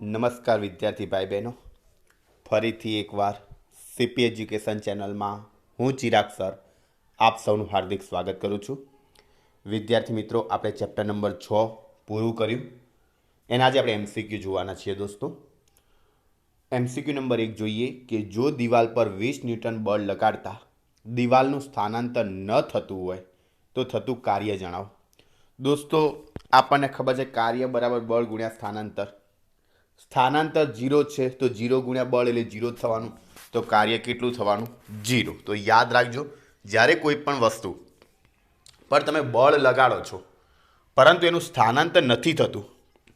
નમસ્કાર વિદ્યાર્થી ભાઈ બહેનો ફરીથી એકવાર સીપી એજ્યુકેશન ચેનલમાં હું ચિરાગ સર આપ સૌનું હાર્દિક સ્વાગત કરું છું. વિદ્યાર્થી મિત્રો, આપણે ચેપ્ટર નંબર છ પૂરું કર્યું. એના આજે આપણે એમસીક્યુ જોવાના છીએ દોસ્તો. એમસીક્યુ નંબર એક જોઈએ કે જો દિવાલ પર વીસ ન્યૂટન બળ લગાડતા દિવાલનું સ્થાનાંતર ન થતું હોય, તો થતું કાર્ય જણાવો. દોસ્તો, આપણને ખબર છે કાર્ય બરાબર બળ ગુણ્યા સ્થાનાંતર. સ્થાનાંતર જીરો છે, તો જીરો ગુણ્યા બળ એટલે જીરો થવાનું. તો કાર્ય કેટલું થવાનું? જીરો. તો યાદ રાખજો, જ્યારે કોઈ પણ વસ્તુ પર તમે બળ લગાડો છો, પરંતુ એનું સ્થાનાંતર નથી થતું,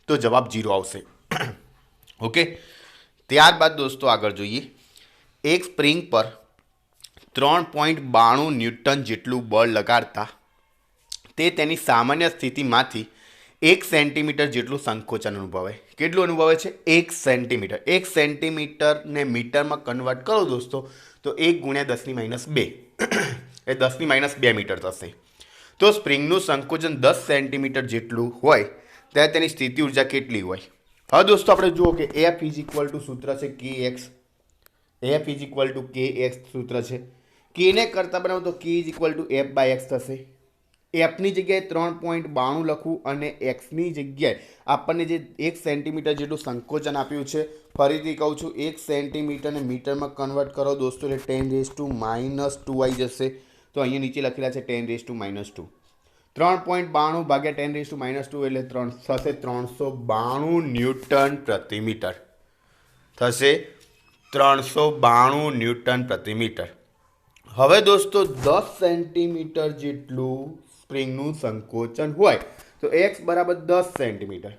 તો જવાબ જીરો આવશે. ઓકે? ત્યારબાદ દોસ્તો આગળ જોઈએ. એક સ્પ્રિંગ પર ત્રણ પોઈન્ટ બાણું ન્યૂટન જેટલું બળ લગાડતા, તે તેની સામાન્ય સ્થિતિમાંથી એક સેન્ટીમીટર જેટલું સંકોચન અનુભવે. કેટલું અનુભવે છે? એક સેન્ટીમીટર. એક સેન્ટીમીટરને મીટરમાં કન્વર્ટ કરો દોસ્તો, તો એક ગુણ્યા દસની માઇનસ બે. એ દસની માઇનસ બે મીટર થશે. તો સ્પ્રિંગનું સંકોચન દસ સેન્ટીમીટર જેટલું હોય, ત્યારે તેની સ્થિતિ ઊર્જા કેટલી હોય? હવે દોસ્તો, આપણે જુઓ કે એફ ઇઝ ઇક્વલ ટુ સૂત્ર છે કે X F is equal to K X સૂત્ર છે. કેને કરતાં બનાવો તો K is equal to F by X થશે. એફની જગ્યાએ ત્રણ પોઈન્ટ બાણું લખવું અને એક્સની જગ્યાએ આપણને જે એક સેન્ટીમીટર જેટલું સંકોચન આપ્યું છે, ફરીથી કહું છું, એક સેન્ટીમીટરને મીટરમાં કન્વર્ટ કરો દોસ્તો, એટલે ten raise to minus two આવી જશે. તો અહીંયા નીચે લખેલા છે ten raise to minus two ત્રણ પોઈન્ટ બાણું ભાગ્યા ten raise to minus two એટલે ત્રણ, થશે ત્રણસો બાણું ન્યૂટન પ્રતિ મીટર. થશે ત્રણસો બાણું ન્યૂટન પ્રતિ મીટર. હવે દોસ્તો, દસ સેન્ટીમીટર જેટલું સ્પ્રિંગનું સંકોચન હોય. તો એક્સ બરાબર દસ સેન્ટીમીટર.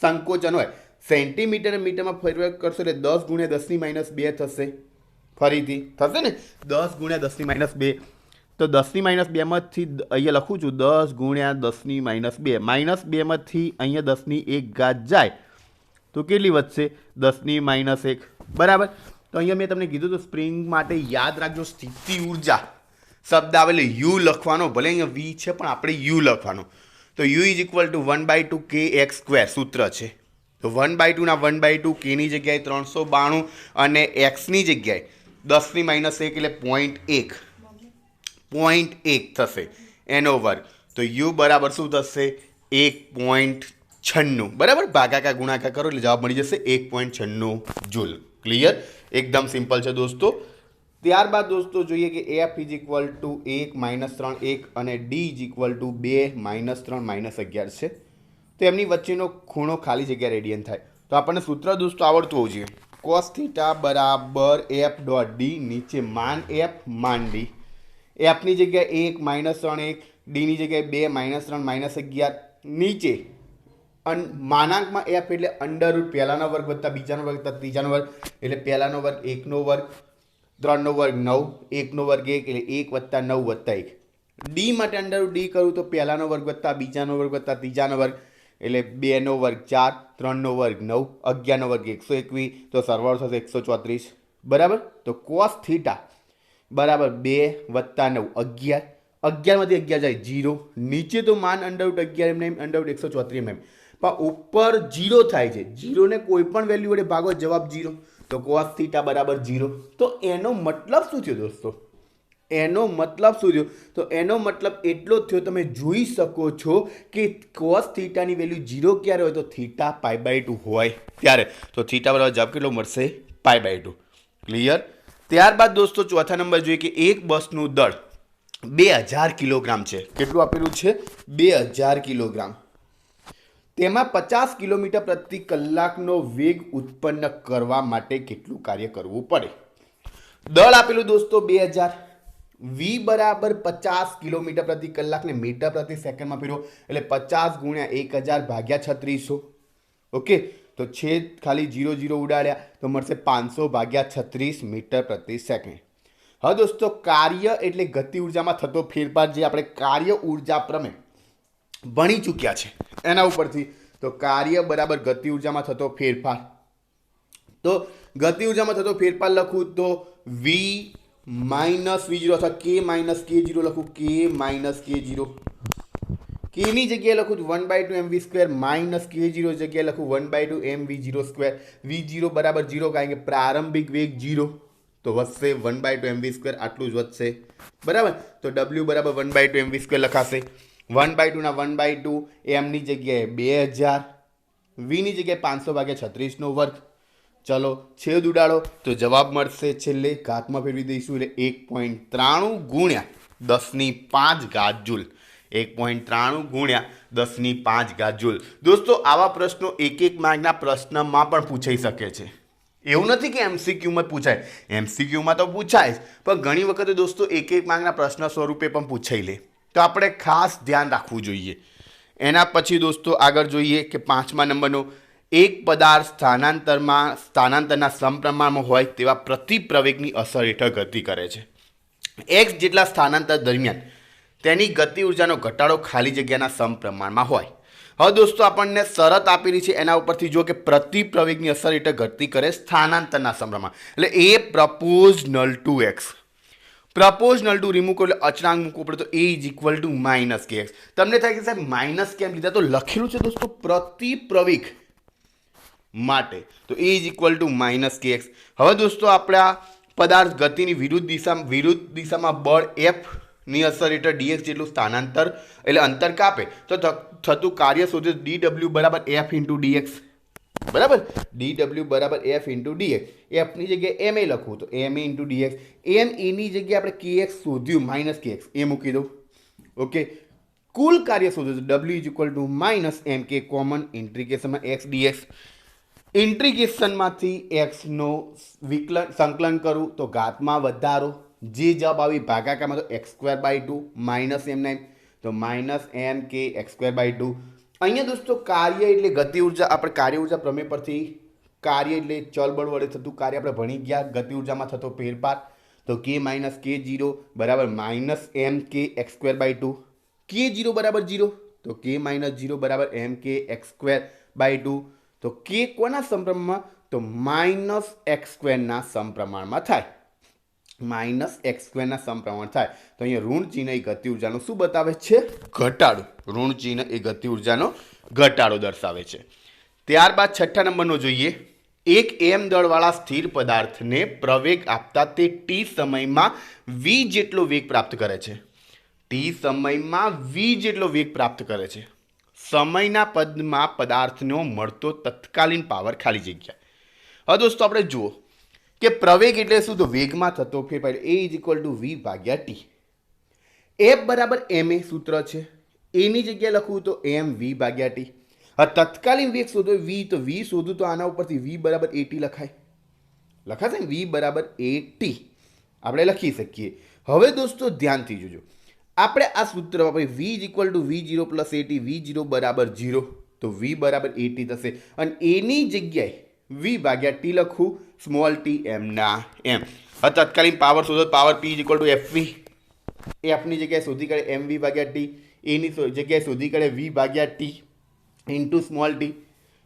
સંકોચન હોય. સેન્ટીમીટર મીટરમાં ફરી કરશો એટલે દસ ગુણ્યા દસની માઇનસ બે થશે. ફરીથી. થશે ને? દસ ગુણ્યા દસની માઇનસ બે. તો દસની માઇનસ બેમાંથી અહીંયા લખું છું, દસ ગુણ્યા દસની માઇનસ બે. માઇનસ બેમાંથી અહીંયા દસની એક ઘાત જાય. તો કેટલી વધશે? દસની માઇનસ એક. બરાબર? તો અહીંયા મેં તમને કીધું તો સ્પ્રિંગ માટે યાદ રાખજો સ્થિતિ ઊર્જા. શબ્દ આવેલો યુ લખવાનો, ભલે અહીંયા વી છે, પણ આપણે યુ લખવાનો. તો U is equal to one by two K X square સૂત્ર છે. તો વન બાય ટુના વન બાય ટુ કેની જગ્યાએ ત્રણસો બાણું અને એક્સની જગ્યાએ દસની માઇનસ એક એટલે પોઈન્ટ એક. પોઈન્ટ એક થશે. એનો વર્ગ તો યુ બરાબર શું થશે? એક પોઈન્ટ છન્નું. બરાબર? ભાગાકા ગુણાકાર કરો એટલે જવાબ મળી જશે એક પોઈન્ટ છન્નું જૂલ. ક્લિયર એકદમ સિમ્પલ છે દોસ્તો. ત્યારબાદ દોસ્તો જોઈએ કે એફ ઇઝ ઇક્વલ ટુ એક માઇનસ ત્રણ એક અને ડી ઇઝ ઇક્વલ ટુ બે માઇનસ ત્રણ માઇનસ અગિયાર છે. તો એમની વચ્ચેનો ખૂણો ખાલી જગ્યા રેડિયન થાય. તો આપણને સૂત્ર દોસ્તો આવડતું હોવું જોઈએ. કોસ થીટા બરાબર એફ ડોટ ડી નીચે માન એફ માન ડી એફની જગ્યાએ એક માઇનસ ત્રણ એક ડીની જગ્યાએ બે માઇનસ ત્રણ માઇનસ અગિયાર, નીચે અન માનાંકમાં એફ એટલે અંડર રૂટ પહેલાંનો વર્ગ વત્તા બીજાનો વર્ગ વત્તા ત્રીજાનો વર્ગ, એટલે પહેલાંનો વર્ગ એકનો વર્ગ ત્રણનો વર્ગ નવ, એકનો વર્ગ એક એટલે એક વત્તા નવ વત્તા એક. ડી માટે અંડર ડી કરું તો પહેલાંનો વર્ગ વત્તા, બીજાનો વર્ગ વત્તા, ત્રીજાનો વર્ગ એટલે બેનો વર્ગ ચાર, ત્રણનો વર્ગ નવ, અગિયારનો વર્ગ એકસો એકવીસ, તો સરવાળો થશે એકસો ચોત્રીસ. બરાબર? તો કોસ થીટા બરાબર બે વત્તા નવ, અગિયાર. અગિયારમાંથી અગિયાર જાય જીરો નીચે તો માન અંડરઉટ અગિયાર એમ એમ અંડરઉટ એકસો ચોત્રીસ એમ પણ ઉપર જીરો થાય છે. જીરોને કોઈ પણ વેલ્યુ વડે ભાગો, જવાબ જીરો તો કોસ થીટા બરાબર જીરો તો એનો મતલબ શું થયો દોસ્તો? એનો મતલબ શું થયો? તો એનો મતલબ એટલો જ થયો, તમે જોઈ શકો છો કે કોસ થીટાની વેલ્યુ જીરો ક્યારે હોય? તો થીટા પાઈ બાય ટુ હોય ત્યારે. તો થીટા બરાબર જવાબ કેટલો મળશે? પાઈ બાય ટુ ક્લિયર ત્યારબાદ દોસ્તો ચોથા નંબર જોઈએ કે એક બસનું દળ બે હજાર કિલોગ્રામ છે. કેટલું આપેલું છે? બે હજાર કિલોગ્રામ. તેમાં પચાસ કિલોમીટર પ્રતિ કલાકનો વેગ ઉત્પન્ન કરવા માટે કેટલું કાર્ય કરવું પડે? દળ આપેલું દોસ્તો બે હજાર. વી બરાબર પચાસ કિલોમીટર પ્રતિ કલાકને મીટર પ્રતિ સેકન્ડમાં ફેરવો. એટલે પચાસ ગુણ્યા એક હજાર ભાગ્યા છત્રીસો. ઓકે? તો છેદ ખાલી જીરો જીરો ઉડાડ્યા તો મળશે પાંચસો ભાગ્યા છત્રીસ મીટર પ્રતિ સેકન્ડ. હવે દોસ્તો, કાર્ય એટલે ગતિ ઉર્જામાં થતો ફેરફાર જે આપણે કાર્ય ઊર્જા પ્રમે ભણી ચૂક્યા છે. એના ઉપરથી તો કાર્ય બરાબર ગતિ ઉર્જામાં થતો ફેરફાર. તો ગતિ ઉર્જામાં થતો ફેરફાર લખું તો વી માઇનસ વી જીરો અથવા કે માઇનસ કે જીરો લખું. કે માઇનસ કે જીરો કેની જગ્યાએ લખું છું one by two M V square minus કે જીરો જગ્યાએ લખું one by two M V zero square V zero બરાબર જીરો કારણ કે પ્રારંભિક વેગ જીરો તો વધશે one by two M V square આટલું જ વધશે. બરાબર? તો ડબલ્યુ બરાબર one by two M V square લખાશે. વન બાય ટુના વન બાય ટુ એમની જગ્યાએ બે હજાર વીની જગ્યાએ પાંચસો ભાગ્યા છત્રીસનો વર્ગ. ચલો, છેદ ઉડાડો, તો જવાબ મળશે છેલ્લે ઘાતમાં ફેરવી દઈશું, એટલે એક પોઈન્ટ ત્રાણું ગુણ્યા દસની પાંચ ઘાત જૂલ એક પોઈન્ટ ત્રાણું ગુણ્યા દસની પાંચ ઘાત જૂલ દોસ્તો, આવા પ્રશ્નો એક એક માર્ગના પ્રશ્નમાં પણ પૂછાઈ શકે છે. એવું નથી કે એમસીક્યુમાં પૂછાય. એમસીક્યુમાં તો પૂછાય જ. પણ ઘણી વખતે દોસ્તો, એક એક માર્ગના પ્રશ્ન સ્વરૂપે પણ પૂછાઈ લે. તો આપણે ખાસ ધ્યાન રાખવું જોઈએ. એના પછી દોસ્તો આગળ જોઈએ કે પાંચમા નંબરનો, એક પદાર્થ સ્થાનાંતરમાં, સ્થાનાંતરના સમપ્રમાણમાં હોય તેવા પ્રતિપ્રવેગની અસર હેઠળ ગતિ કરે છે. એક્સ જેટલા સ્થાનાંતર દરમિયાન, તેની ગતિ ઉર્જાનો ઘટાડો ખાલી જગ્યાના સમપ્રમાણમાં હોય. હવે દોસ્તો આપણને શરત આપેલી છે એના ઉપરથી જો કે પ્રતિપ્રવેગની અસર હેઠળ ગતિ કરે સ્થાનાંતરના સમપ્રમાણ. એટલે A proportional to X proportional to remove એટલે અચળાંક મૂકવો પડે તો A is equal to minus K X તમને થાય કે સાહેબ માઇનસ કેમ લીધા? તો લખેલું છે દોસ્તો પ્રતિપ્રવેગ માટે. તો A is equal to minus K X હવે દોસ્તો, આપણા પદાર્થ ગતિની વિરુદ્ધ દિશા, વિરુદ્ધ દિશામાં બળ એફની અસર હેઠળ ડીએક્સ જેટલું સ્થાનાંતર એટલે અંતર કાપે. તો થતું કાર્ય શોધે ડી ડબલ્યુ બરાબર એફ ઇન્ટુ ડીએક્સ બરાબર? ડી ડબલ્યુ બરાબર એફ ઇન્ટુ ડીએક્સ એફની જગ્યાએ એમ એ લખવું. તો એમ એ ઇન્ટુ ડીએક્સ એમ એની જગ્યાએ આપણે કે એક્સ શોધ્યું માઇનસ કે એક્સ એ મૂકી દઉં. ઓકે કુલ કાર્ય શોધ્યું તો W is equal to minus M K common ઇન્ટ્રીગેશનમાં X DX ઇન્ટ્રીગેશનમાંથી એક્સનો વિકલન, સંકલન કરું, તો ઘાતમાં વધારો. જે જવાબ આવી ભાગાકારમાં તો X square by two minus M nine તો minus M K X square by two અહીંયા દોસ્તો કાર્ય એટલે ગતિ ઊર્જા, આપણે કાર્ય ઊર્જા પ્રમેય પરથી કાર્ય એટલે ચલબળ વડે થતું કાર્ય આપણે ભણી ગયા, ગતિ ઉર્જામાં થતો ફેરફાર. તો કે માઇનસ કે જીરો બરાબર minus M K X square by two કે જીરો બરાબર જીરો તો કે માઇનસ જીરો બરાબર એમ K X square by two તો કે કોના સંપ્રમણમાં તો માઇનસ એક્સ સ્ક્વેરના સંપ્રમાણમાં થાય. માઇનસ એક્સ સ્ક્વેરના સમપ્રમાણ થાય. તો અહીંયા ઋણ ચિહ્ન એ ગતિ ઉર્જાનો શું બતાવે છે? ઘટાડો. ઋણ ચિહ્ન એ ગતિ ઉર્જાનો ઘટાડો દર્શાવે છે. ત્યારબાદ છઠ્ઠા નંબરનો જોઈએ. એક એમ દળવાળા સ્થિર પદાર્થને પ્રવેગ આપતા તે ટી સમયમાં વી જેટલો વેગ પ્રાપ્ત કરે છે. ટી સમયમાં વી જેટલો વેગ પ્રાપ્ત કરે છે. સમયના પદમાં પદાર્થનો મળતો તત્કાલીન પાવર ખાલી જગ્યા હવે દોસ્તો, આપણે જુઓ. કે પ્રવેગ એટલે શું તો વેગમાં થતો ફેરફાર. A is equal to V ભાગ્યા ટી એફ બરાબર એમ એ સૂત્ર છે. એની જગ્યાએ લખવું તો એમ વી ભાગ્યા ટી હવે તત્કાલીન વેગ શોધો. વી તો વી શોધું તો આના ઉપરથી વી બરાબર એટી લખાય. લખાશે ને? વી બરાબર એટી આપણે લખી શકીએ. હવે દોસ્તો ધ્યાનથી જોજો. આપણે આ સૂત્ર ભાઈ V is equal to V zero plus AT V zero બરાબર જીરો તો વી બરાબર એટી થશે. અને એની જગ્યાએ વી ભાગ્યા ટી લખું સ્મોલ ટી એમના એમ. હવે તત્કાલીન પાવર શોધો power P is equal to F એફની જગ્યાએ શોધી કાઢે એમ વી ભાગ્યા ટી એની જગ્યાએ શોધી કાઢે વી ભાગ્યા ટી ઇન્ટુ સ્મોલ ટી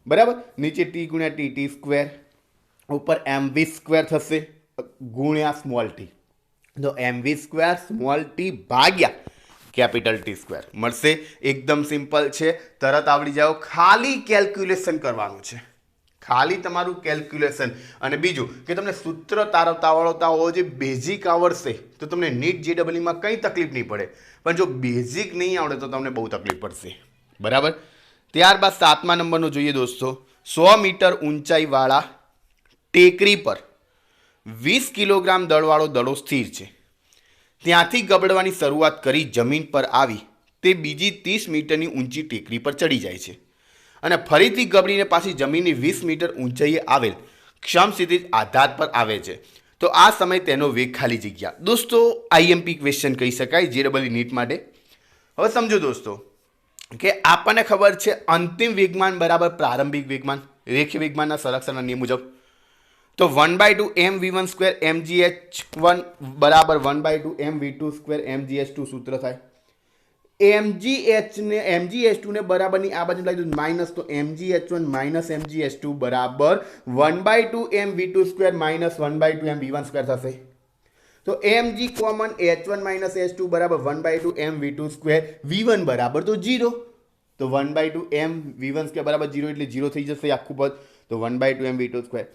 બરાબર? નીચે ટી ગુણ્યા ટી ટી સ્ક્વેર ઉપર એમ વી સ્ક્વેર થશે, ગુણ્યા સ્મોલ ટી તો M V square small T ભાગ્યા કેપિટલ ટી સ્ક્વેર મળશે? એકદમ સિમ્પલ છે. તરત આવડી જાઓ. ખાલી કેલ્ક્યુલેશન કરવાનું છે. ખાલી તમારું કેલ્ક્યુલેશન અને બીજું, કે તમને સૂત્ર તારવતા આવડતા હોવો જે બેઝિક આવડશે, તો તમને નીટ જે ડબલઈમાં કંઈ તકલીફ નહીં પડે. પણ જો બેઝિક નહીં આવડે તો તમને બહુ તકલીફ પડશે. બરાબર? ત્યારબાદ સાતમા નંબરનો જોઈએ દોસ્તો. સો મીટર ઊંચાઈવાળા ટેકરી પર વીસ કિલોગ્રામ દળવાળો દડો સ્થિર છે. ત્યાંથી ગબડવાની શરૂઆત કરી જમીન પર આવી. તે બીજી ત્રીસ મીટરની ઊંચી ટેકરી પર ચડી જાય છે. અને ફરીથી ગબડીને પાછી જમીનની વીસ મીટર ઊંચાઈએ આવેલ ક્ષમસ્થિતિ આધાર પર આવે છે. તો આ સમય તેનો વેગ ખાલી જગ્યા. દોસ્તો આઈએમપી ક્વેશ્ચન કહી શકાય, જે ડબલ નીટ માટે. હવે સમજો દોસ્તો, કે આપણને ખબર છે અંતિમ વેગમાન બરાબર પ્રારંભિક વેગમાન, રેખીય વેગમાનના સંરક્ષણના નિયમ મુજબ. તો one by two M V one square M G H one બરાબર one by two M V two square M G H two સૂત્ર થાય. એમજી એચને એમજી એચ ટુને બરાબરની આ બાજુ લાવી દઉં માઇનસ તો MG H one minus MG H two બરાબર one by two M V two square minus one by two M V one square થશે. તો M G common H one minus H two બરાબર one by two M V two square V one બરાબર તો zero તો one by two M V one square બરાબર zero એટલે zero થઈ જશે આખું પદ. તો one by two M V two square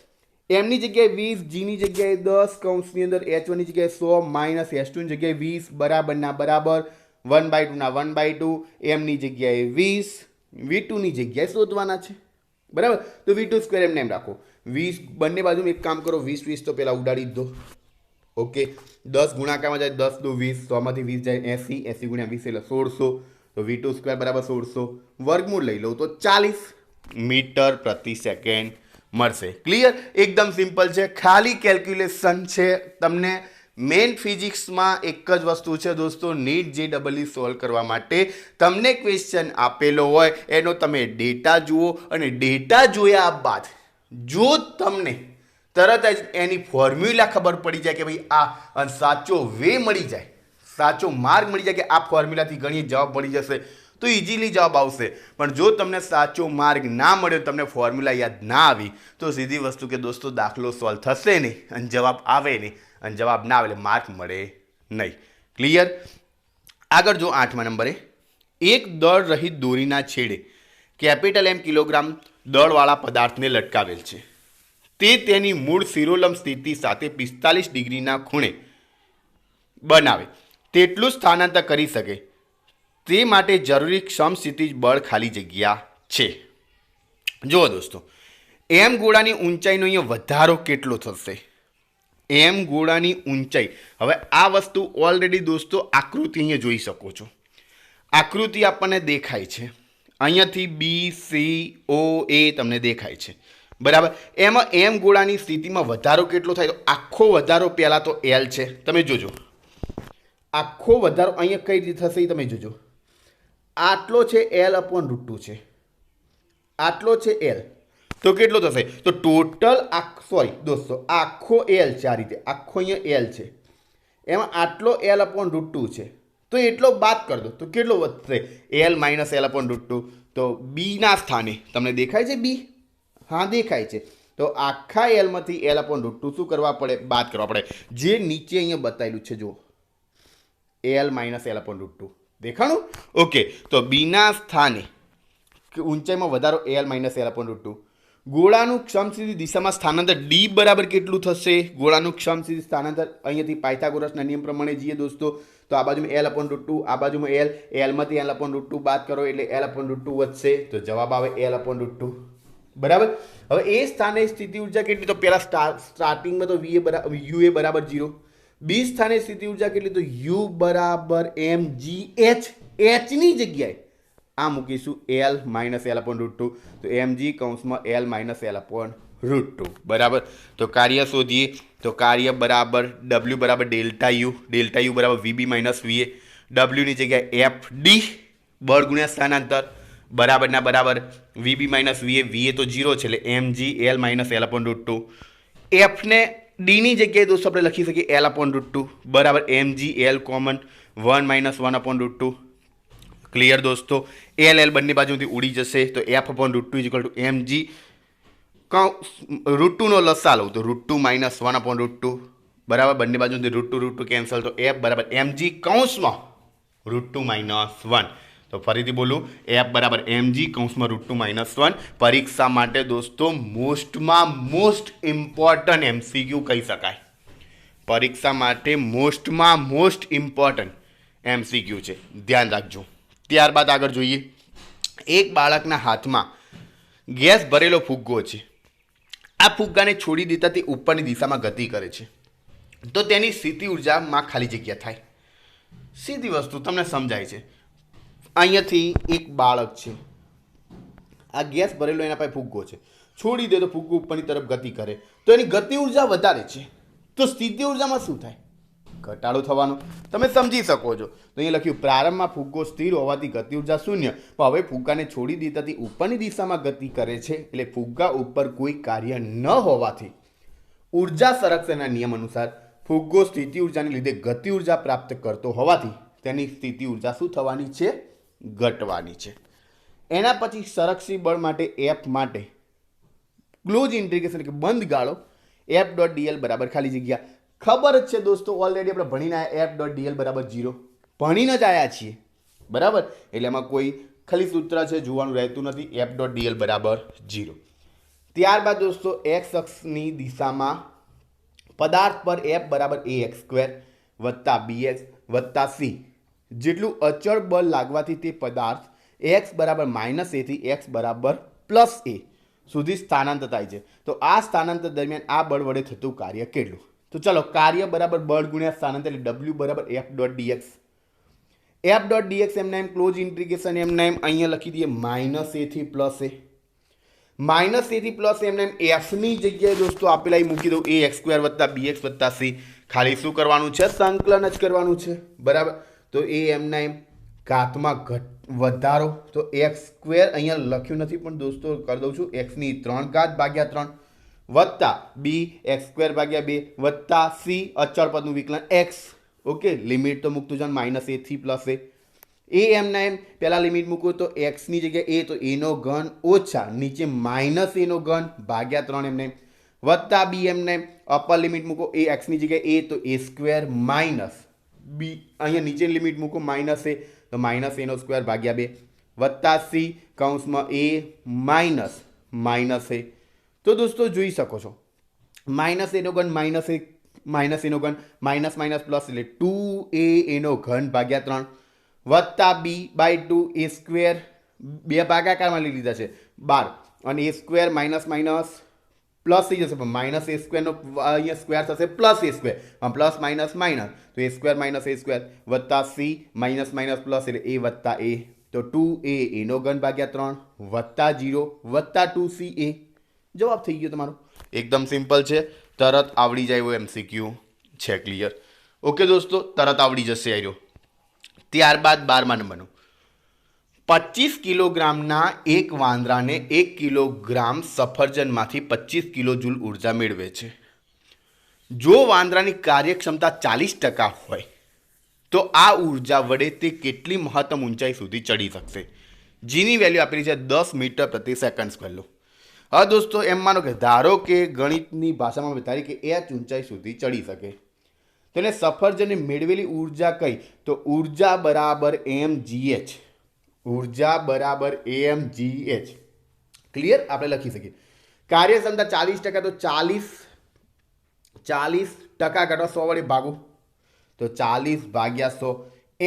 એમની જગ્યાએ વીસ જીની જગ્યાએ દસ, કૌંસની અંદર એચ વનની જગ્યાએ સો માઇનસ એચ ટુની જગ્યાએ વીસ બરાબરના બરાબર વન બાય ટુના વન બાય ટુ એમની જગ્યાએ વીસ, વી ટુની જગ્યાએ શોધવાના છે. બરાબર? તો વી ટુ સ્ક્વેર એમને એમ રાખો. વીસ, બંને બાજુ એક કામ કરો, વીસ વીસ તો પહેલાં ઉડાડી દો. ઓકે? દસ ગુણાકારમાં જાય, દસ દો વીસ સોમાંથી વીસ જાય એંસી એંસી ગુણ્યા વીસ એટલે સોળસો. તો વી ટુ સ્ક્વેર બરાબર સોળસો. વર્ગમૂળ લઈ લઉં તો ચાલીસ મીટર પ્રતિ સેકન્ડ મળશે. ક્લિયર એકદમ સિમ્પલ છે. ખાલી કેલ્ક્યુલેશન છે તમને. મેન ફિઝિક્સમાં એક જ વસ્તુ છે દોસ્તો, નીટ જે ડબલઈ સોલ્વ કરવા માટે તમને ક્વેશ્ચન આપેલો હોય, એનો તમે ડેટા જુઓ અને ડેટા જોયા બાદ જો તમને તરત જ એની ફોર્મ્યુલા ખબર પડી જાય કે ભાઈ આ સાચો વે મળી જાય, સાચો માર્ગ મળી જાય કે આ ફોર્મ્યુલાથી ઘણી જવાબ મળી જશે. તો ઇઝીલી જવાબ આવશે. પણ જો તમને સાચો માર્ગ ના મળ્યો, તમને ફોર્મ્યુલા યાદ ના આવી, તો સીધી વસ્તુ કે દોસ્તો, દાખલો સોલ્વ થશે નહીં અને જવાબ આવે નહીં અને જવાબ ના આવે એટલે માર્ક મળે નહીં. ક્લિયર આગળ જો આઠમા નંબરે. એક દળ રહિત દોરીના છેડે કેપિટલ એમ કિલોગ્રામ દળવાળા પદાર્થને લટકાવેલ છે. તે તેની મૂળ સિરોલમ સ્થિતિ સાથે પિસ્તાલીસ ડિગ્રીના ખૂણે બનાવે. તેટલું સ્થાનાંતર કરી શકે. તે માટે જરૂરી સમસ્થિતિજ બળ ખાલી જગ્યા છે. જુઓ દોસ્તો, એમ ગોળાની ઊંચાઈનો અહીંયા વધારો કેટલો થશે? એમ ગોળાની ઊંચાઈ. હવે આ વસ્તુ ઓલરેડી દોસ્તો આકૃતિ અહીંયા જોઈ શકો છો. આકૃતિ આપણને દેખાય છે. અહીંયાથી બી સી ઓ એ તમને દેખાય છે. બરાબર? એમાં એમ ગોળાની સ્થિતિમાં વધારો કેટલો થાય? તો આખો વધારો પહેલાં તો એલ છે. તમે જોજો. આખો વધારો અહીંયા કઈ રીતે થશે એ તમે જોજો. આટલો છે એલ અપોન રૂટ ટુ છે. આટલો છે એલ તો કેટલો થશે? તો ટોટલ આખ સોરી દોસ્તો, આખો એલ છે આ રીતે. આખો અહીંયા એલ છે. એમાં આટલો એલ અપોન રૂટ ટુ છે. તો એટલો બાદ કરી દો. તો કેટલો વધશે? L minus L upon root two તો બીના સ્થાને. તમને દેખાય છે બી હા, દેખાય છે. તો આખા એલમાંથી એલ અપોન રૂટ ટુ શું કરવા પડે? બાદ કરવા પડે. જે નીચે અહીંયા બતાવેલું છે જો L minus L upon root two દેખાણું? Okay તો બીના સ્થાને ઊંચાઈમાં વધારો L minus L upon root two ગોળાનું ક્ષમસિદ્ધિ દિશામાં સ્થાનાંતર ડી બરાબર કેટલું થશે? ગોળાનું ક્ષમસિદ્ધિ સ્થાનાંતર અહીંયાથી પાયથાગોરસના નિયમ પ્રમાણે જઈએ દોસ્તો. તો આ બાજુમાં એલ અપોન રૂટ આ બાજુમાં એલ એલમાંથી એલ અપોન રૂટ ટુ બાદ કરો એટલે એલ અપોન રૂટ વધશે. તો જવાબ આવે એલ અપોન રૂટ બરાબર? હવે એ સ્થાને સ્થિતિ ઊર્જા કેટલી? તો પહેલાં સ્ટાર્ટિંગમાં તો વી એ બરાબર યુ એ બરાબર જીરો બી સ્થાને સ્થિતિ ઊર્જા કેટલી? તો યુ બરાબર એમ જી એચ. એચની જગ્યાએ આ મૂકીશું L minus L upon root two. તો એમ જી કૌંસમાં L minus L upon root two. બરાબર? તો કાર્ય શોધીએ. તો કાર્ય બરાબર ડબલ્યુ બરાબર ડેલ્ટા યુ. ડેલ્ટા યુ બરાબર વીબી માઇનસ વીએ ડબલ્યુની જગ્યાએ એફ ડી બળ ગુણ્યા સ્થાનાંતર. બરાબરના બરાબર વીબી માઇનસ વીએ વીએ તો જીરો છે, એટલે M G L minus L upon root two. એફને ડીની જગ્યાએ દોસ્તો આપણે લખી શકીએ એલ અપોન રૂટ ટુ બરાબર M G L common one minus one upon root two clear દોસ્તો? એલ એલ બંને બાજુથી ઉડી જશે, તો F upon root two is to M G root ટુનો લસા લઉં તો root two minus one upon root two બરાબર? બંને બાજુથી root two root two cancel તો એફ બરાબર એમ જી કૌંસમાં રૂટ ટુ માઇનસ વન તો ફરીથી બોલું એફ બરાબર એમજી કૌંસમાં રૂટ ટુ માઇનસ વન પરીક્ષા માટે દોસ્તો, મોસ્ટમાં મોસ્ટ ઇમ્પોર્ટન્ટ એમસીક્યુ કહી શકાય. પરીક્ષા માટે મોસ્ટમાં મોસ્ટ ઇમ્પોર્ટન્ટ એમસીક્યુ છે. ધ્યાન રાખજો. ત્યારબાદ આગળ જોઈએ. એક બાળકના હાથમાં ગેસ ભરેલો ફુગ્ગો છે. આ ફુગ્ગાને છોડી દેતા તે ઉપરની દિશામાં ગતિ કરે છે. તો તેની સ્થિતિ ઉર્જામાં ખાલી જગ્યા થાય. સીધી વસ્તુ તમને સમજાય છે. અહીંયાથી એક બાળક છે. આ ગેસ ભરેલો એના પાસે ફુગ્ગો છે. છોડી દે તો ફુગ્ગો ઉપરની તરફ ગતિ કરે. તો એની ગતિ ઊર્જા વધારે છે. તો સ્થિતિ ઉર્જામાં શું થાય? ઘટાડો થવાનો. તમે સમજી શકો છો. તો અહીં લખ્યું, પ્રારંભમાં ફુગ્ગો સ્થિર હોવાથી ગતિ ઊર્જા શૂન્ય. પણ હવે ફુગ્ગાને છોડી દેતાથી ઉપરની દિશામાં ગતિ કરે છે. એટલે ફુગ્ગા ઉપર કોઈ કાર્ય ન હોવાથી. ઊર્જા સંરક્ષણના નિયમ અનુસાર ફુગ્ગો સ્થિતિ ઉર્જાને લીધે ગતિ ઊર્જા પ્રાપ્ત કરતો હોવાથી તેની સ્થિતિ ઊર્જા શું થવાની છે? ઘટવાની છે. એના પછી સંરક્ષી બળ માટે એફ માટે ક્લોઝ ઇન્ટિગ્રેશન કે બંધ ગાળો એફ ડોટ ડીએલ બરાબર ખાલી જગ્યા. ખબર જ છે દોસ્તો ઓલરેડી આપણે ભણીને એફ ડોટ ડીએલ બરાબર જીરો ભણીને જ આવ્યા છીએ. બરાબર? એટલે એમાં કોઈ ખાલી સૂત્ર છે, જોવાનું રહેતું નથી. એફ ડોટ ડીએલ બરાબર જીરો ત્યારબાદ દોસ્તો એક્સ અક્ષની દિશામાં પદાર્થ પર એફ બરાબર એ એક્સ સ્ક્વેર વત્તા બી એક્સ વત્તા સી જેટલું અચળ બળ લાગવાથી તે પદાર્થ એક્સ બરાબર માઇનસ એથી એક્સ બરાબર પ્લસ એ સુધી સ્થાનાંતર થાય છે. તો આ સ્થાનાંતર દરમિયાન આ બળ વડે થતું કાર્ય કેટલું? તો ચલો કાર્ય બરાબર બળ ગુણ્યા સ્થાનાંતર એટલે ડબલ્યુ બરાબર F dot DX F dot DX એમના એમ ક્લોઝ ઇન્ટ્રીગેશન એમના એમ અહીંયા લખી દઈએ માઇનસ એથી પ્લસ એ માઇનસ એથી પ્લસ એમને એમ એફની જગ્યાએ દોસ્તો આપેલા મૂકી દઉં એ એક્સ સ્ક્વેર વત્તા બી એક્સ વત્તા સી ખાલી શું કરવાનું છે? સંકલન જ કરવાનું છે. બરાબર? તો એ એમના એમ ઘાતમાં ઘટ વધારો. તો એક્સ સ્ક્વેર અહીંયા લખ્યું નથી, પણ દોસ્તો કરી દઉં છું. એક્સની ત્રણ ઘાત ભાગ્યા ત્રણ વત્તા બી, એક્સ સ્ક્વેર ભાગ્યા બે વત્તા સી, અચળ પદનું વિકલન એક્સ. ઓકે, લિમિટ તો મૂકતું છે માઇનસ એથી પ્લસ એ. એ એમના એમ પહેલાં લિમિટ મૂકું તો એક્સની જગ્યાએ એ તો એનો ઘન ઓછા નીચે માઇનસ એનો ઘન ભાગ્યા ત્રણ એમને એમ. વત્તા બી એમને એમ, અપર લિમિટ મૂકો, એ એક્સની જગ્યાએ એ તો એ સ્ક્વેર માઇનસ બી, અહીંયા નીચે લિમિટ મૂકો, માઇનસ એ, તો માઇનસ એનો સ્ક્વેર ભાગ્યા બે, વત્તા સી કૌંસમાં એ માઇનસ માઇનસ એ. તો દોસ્તો જોઈ શકો છો. માઇનસ એનો ઘન, માઇનસ એ, માઇનસ એનો ઘન, માઇનસ માઇનસ પ્લસ એટલે ટુ એ એનો ઘન ભાગ્યા ત્રણ, વત્તા B by two A square, બે ભાગાકારમાં લઈ લીધા છે, બાર. અને A square minus minus plus થઈ જશે, પણ માઇનસ એ સ્ક્વેરનો અહીંયા સ્ક્વેર થશે plus A square. Plus minus minus, તો A square minus A square, વત્તા સી માઇનસ માઇનસ પ્લસ એટલે એ વત્તા એ. તો ટુ એ, એનો ઘન ભાગ્યા ત્રણ, વત્તા જીરો, વત્તા ટુ સી એ. જવાબ થઈ ગયો તમારો. એકદમ સિમ્પલ છે. તરત આવડી જાય એવું એમસીક્યુ છે ક્લિયર ઓકે દોસ્તો, તરત આવડી જશે આવ્યો ત્યારબાદ બારમા નંબરનું. પચીસ કિલોગ્રામના એક વાંદરાને એક કિલોગ્રામ સફરજનમાંથી પચીસ કિલો જૂલ ઊર્જા મેળવે છે. જો વાંદરાની કાર્યક્ષમતા ચાલીસ ટકા હોય, તો આ ઊર્જા વડે તે કેટલી મહત્તમ ઊંચાઈ સુધી ચડી શકશે? જીની વેલ્યુ આપેલી છે દસ મીટર પ્રતિ સેકન્ડ સ્ક્વેર હા, દોસ્તો, એમ માનો કે ધારો કે ગણિતની ભાષામાં બતાવી કે એ ઊંચાઈ સુધી ચડી શકે. તેને સફરજને મેળવેલી ઊર્જા કઈ? તો ઊર્જા બરાબર એમ જીએચ ઊર્જા બરાબર એમ જી એચ ક્લિયર આપણે લખી શકીએ. કાર્યક્ષમતા ચાલીસ ટકા તો ચાલીસ ચાલીસ ટકા કાઢો સો વડે ભાગો. તો ચાલીસ ભાગ્યા સો.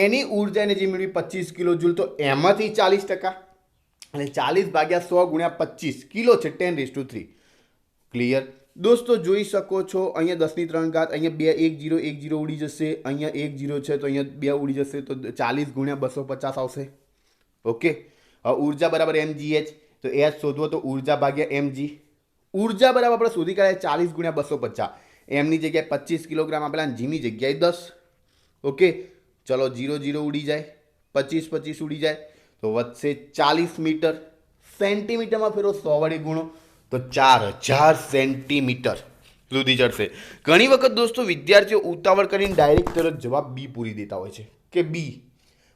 એની ઉર્જાને જે મેળવી પચીસ કિલો જૂલ તો એમાંથી ચાલીસ ટકા. અને ચાલીસ ભાગ્યા સો ગુણ્યા પચીસ કિલો છે ten raise to three clear દોસ્તો, જોઈ શકો છો, અહીંયા દસની ત્રણ ઘાત, અહીંયા બે એક જીરો એક જીરો ઉડી જશે. અહીંયા એક જીરો છે તો અહીંયા બે ઉડી જશે તો ચાલીસ ગુણ્યા બસો પચાસ આવશે. ઓકે? હવે ઊર્જા બરાબર એમ એચ તો એચ શોધવો તો ઊર્જા ભાગ્યા એમ જી ઊર્જા બરાબર આપણે શોધી કાઢ્યા ચાલીસ ગુણ્યા બસો પચાસ. એમની જગ્યાએ પચીસ કિલોગ્રામ આપેલા જીની જગ્યાએ દસ. ઓકે? ચલો જીરો જીરો ઉડી જાય. પચીસ પચીસ ઉડી જાય. તો વધશે ચાલીસ મીટર. સેન્ટીમીટરમાં ફેરો સો વડે ગુણો. તો ચાર હજાર સેન્ટીમીટર. સુધી ચડશે. ઘણી વખત દોસ્તો વિદ્યાર્થીઓ ઉતાવળ કરીને ડાયરેક્ટ તરત જવાબ બી પૂરી દેતા હોય છે. કે બી.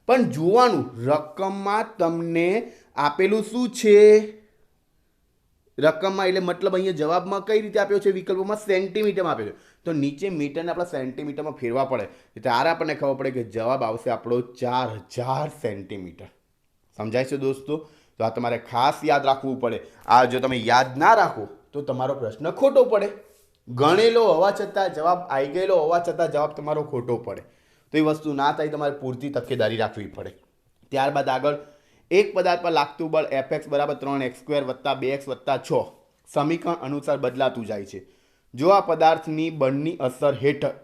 પણ જોવાનું, રકમમાં તમને આપેલું શું છે? રકમમાં એટલે મતલબ અહીંયા જવાબમાં કઈ રીતે આપ્યો છે? વિકલ્પોમાં સેન્ટીમીટરમાં આપ્યો છે. તો નીચે મીટરને આપણે સેન્ટીમીટરમાં ફેરવા પડે. ત્યારે આપણને ખબર પડે કે જવાબ આવશે આપણો ચાર હજાર સેન્ટીમીટર. સમજાય છે દોસ્તો? તો આ તમારે ખાસ યાદ રાખવું પડે. આ જો તમે યાદ ના રાખો, તો તમારો પ્રશ્ન ખોટો પડે. ગણેલો હોવા છતાં જવાબ આવી ગયેલો હોવા છતાં જવાબ તમારો ખોટો પડે. તો એ વસ્તુ ના થાય, તમારે પૂરતી તકેદારી રાખવી પડે. ત્યારબાદ આગળ, એક પદાર્થ પર લાગતું બળ એફ એક્સ બરાબર ત્રણ એક્સ સ્ક્વેર વત્તા બે એક્સ વત્તા છ. સમીકરણ અનુસાર બદલાતું જાય છે. જો આ પદાર્થની બળની અસર હેઠળ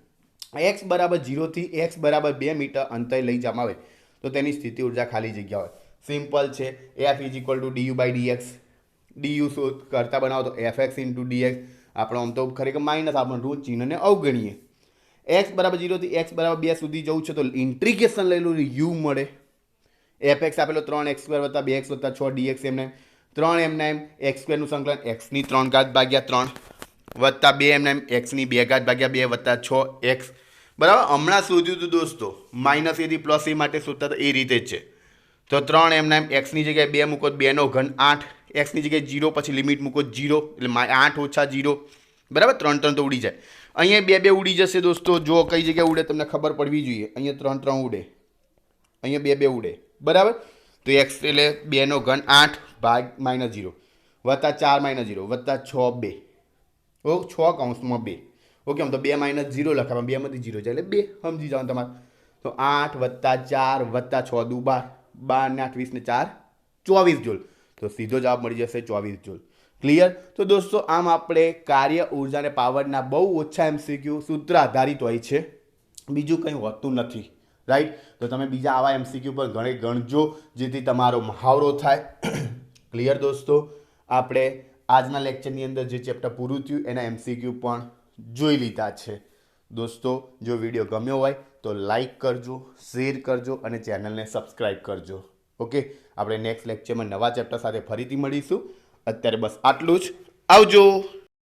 એક્સ બરાબર જીરોથી એક્સ બરાબર બે મીટર અંતરે લઈ જવામાં આવે, તો તેની સ્થિતિ ઊર્જા ખાલી જગ્યા હોય. સિમ્પલ છે F is equal to DU by DX DU શું કરતા બનાવો તો એફ એક્સ ઇન્ટુ ડીએક્સ આપણે આમ તો ખરેખર માઇનસ આપણે રૂટ ચિહ્નને અવગણીએ. એક્સ બરાબર જીરોથી એક્સ બરાબર બે સુધી જવું છે તો ઇન્ટ્રીગેશન લઈ યુ મળે. એફ એક્સ આપેલો ત્રણ એક્સ સ્ક્વેર વત્તા બે એક્સ વત્તા છ ડીએક્સ એમને ત્રણ એમના એમ એક્સ સ્ક્વેરનું સંકલન એક્સની ત્રણ ઘાત ભાગ્યા ત્રણ વત્તા બે એમના એમ એક્સની બે ઘાત ભાગ્યા બે વત્તા છ એક્સ બરાબર? હમણાં શોધ્યું હતું દોસ્તો માઇનસ એથી પ્લસ એ માટે શોધતા એ રીતે જ છે. તો ત્રણ એમના એમ એક્સની જગ્યાએ બે મૂકો બેનો ઘન આઠ. એક્સની જગ્યાએ જીરો પછી લિમિટ મૂકો જીરો એટલે આઠ ઓછા જીરો બરાબર? ત્રણ ત્રણ તો ઉડી જાય. અહીંયા બે બે ઉડી જશે દોસ્તો. જો કઈ જગ્યાએ ઉડે તમને ખબર પડવી જોઈએ. અહીંયા ત્રણ ત્રણ ઉડે. અહીંયા બે બે ઉડે. બરાબર? તો એક્સ એટલે બેનો ઘન આઠ ભાગ માઇનસ જીરો વત્તા ચાર માઇનસ જીરો વત્તા છ બે. ઓ, છ કૌંસમાં બે. ઓકે, આમ તો બે માઇનસ જીરો લખાવા બેમાંથી જીરો જાય. એટલે બે સમજી જાઓ તમારે. તો આઠ વત્તા ચાર વત્તા છ દુ બાર. બાર ને આઠ, વીસ ને ચાર. ચોવીસ જોલ. તો સીધો જવાબ મળી જશે ચોવીસ જૂલ. ક્લિયર તો દોસ્તો, આમ આપણે કાર્ય, ઊર્જા અને પાવરના બહુ ઓછા એમસીક્યુ સૂત્ર આધારિત હોય છે. બીજું કંઈ હોતું નથી રાઈટ તો તમે બીજા આવા એમસીક્યુ પર ઘણે ગણજો, જેથી તમારો મહાવરો થાય. ક્લિયર દોસ્તો? આપણે આજના લેક્ચરની અંદર જે ચેપ્ટર પૂરું થયું, એના એમસીક્યુ પણ જોઈ લીધા છે. દોસ્તો, જો વીડિયો ગમ્યો હોય, તો લાઈક કરજો શેર કરજો અને ચેનલને સબસ્ક્રાઈબ કરજો. ઓકે આપણે નેક્સ્ટ લેક્ચરમાં નવા ચેપ્ટર સાથે ફરીથી મળીશું. અત્યારે બસ આટલું જ. આવજો.